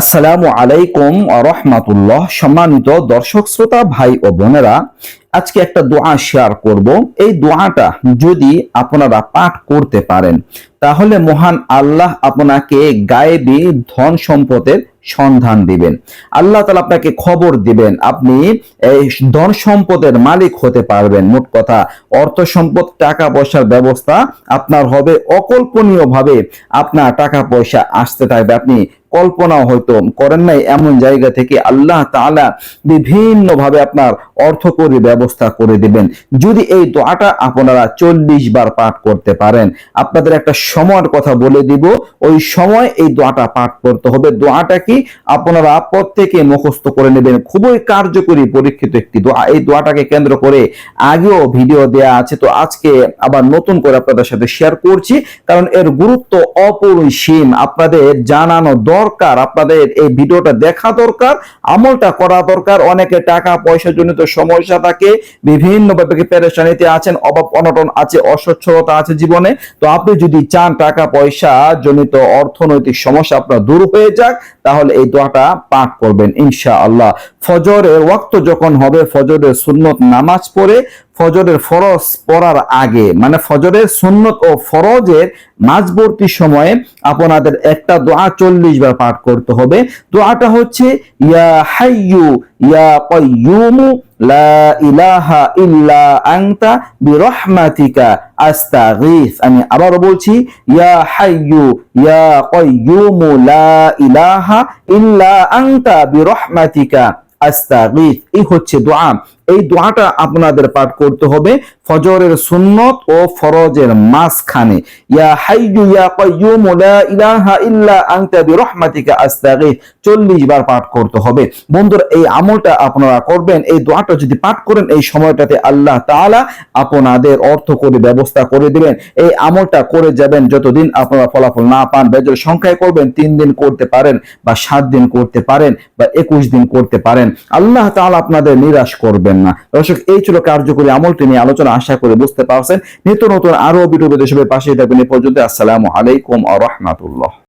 আসসালামু আলাইকুম রহমাতুল্লাহ। সম্মানিত দর্শক, শ্রোতা, ভাই ও বোনেরা, আজকে একটা দোয়া শেয়ার করব। এই দোয়াটা যদি আপনারা পাঠ করতে পারেন তাহলে মহান আল্লাহ আপনাকে গায়েবী ধন সম্পদের সন্ধান দিবেন। আল্লাহ তালা আপনাকে খবর দিবেন, আপনি এই ধন সম্পদের মালিক হতে পারবেন। মোট কথা, অর্থ সম্পদ, টাকা পয়সার ব্যবস্থা আপনার হবে। অকল্পনীয় ভাবে আপনার টাকা পয়সা আসতে থাকবে। আপনি কল্পনাও হয়তো করেন নাই এমন জায়গা থেকে আল্লাহ তাআলা বিভিন্ন ভাবে আপনার অর্থকরী ব্যবস্থা করে দিবেন। যদি এই দোয়াটা আপনারা চল্লিশ বার পাঠ করতে পারেন, আপনাদের একটা সময়ের কথা বলে দিব। ওই সময় এই দোয়াটা পাঠ করতে হবে। দোয়াটা কি? আপনারা প্রত্যেকে মুখস্থ করে নেবেন। খুবই কার্যকরী পরীক্ষিত একটি দোয়া। এই দোয়াটাকে কেন্দ্র করে আগেও ভিডিও দেয়া আছে। তো আজকে আবার নতুন করে আপনাদের সাথে শেয়ার করছি। কারণ এর গুরুত্ব অপরিসীম। আপনাদের জানানো দরকার, আপনাদের এই ভিডিওটা দেখা দরকার, আমলটা করা দরকার। অনেকে টাকা পয়সা জনিত সমস্যা থাকে বিভিন্ন ব্যাপারে পেরেশানিতে আছেন, অভাব, অনটন আছে অসচ্ছলতা আছে জীবনে। তো আপনি যদি চান, টাকা, পয়সা জনিত অর্থনৈতিক সমস্যা আপনার দূর হয়ে যাক, তাহলে এই দোয়াটা পাঠ করবেন ইনশা আল্লাহ ফজরের ওয়াক্ত যখন হবে, ফজরের সুন্নত নামাজ পড়ে ফজরের ফরজ পড়ার আগে মানে ফজরের সুন্নত ও ফরজের মাঝবর্তী সময়ে আপনাদের একটা দোয়া চল্লিশ বার পাঠ করতে হবে। দোয়াটা হচ্ছে, ইয়া হাইয়ু, ইয়া কয়্যুমু লা ইলাহা ইল্লা আনতা বিরহমাতিকা আস্তাগীথ আমি আবারও বলছি, ইয়া হাইয়ু, ইয়া কয়্যুমু লা ইলাহা ইল্লা আনতা বিরহমাতিকা আস্তাগীথ এই হচ্ছে দোয়া। এই দোয়াটা আপনাদের পাঠ করতে হবে। ফজরের সুন্নত ও ফরজের মাঝখানে। ইয়া হাইয়ু ইয়া কাইয়ুম, লা ইলাহা ইল্লা আনতা বিরহমাতিকা আস্তাগীথ 40 বার পাঠ করতে হবে। বন্ধুরা, এই আমলটা আপনারা করবেন, এই দোয়াটা যদি পাঠ করেন, এই সময়টাতে আল্লাহ তাআলা আপনাদের অর্থ করে ব্যবস্থা করে দিবেন। এই আমলটা করে যাবেন যতদিন আপনারা ফলাফল না পান, বেজর সংখ্যায় করবেন, তিন দিন করতে পারেন বা সাত দিন করতে পারেন বা একুশ দিন করতে পারেন। আল্লাহ তাআলা আপনাদের নিরাশ করবেন না। দর্শক, এই ছিল কার্যকরী আমলটি নিয়ে আলোচনা। আশা করে বুঝতে পারছেন। নিত্য নতুন আরও ভিডিও দেশের পাশে থাকবেন এ পর্যন্ত আসসালামু আলাইকুম আ রহমাতুল্লাহ।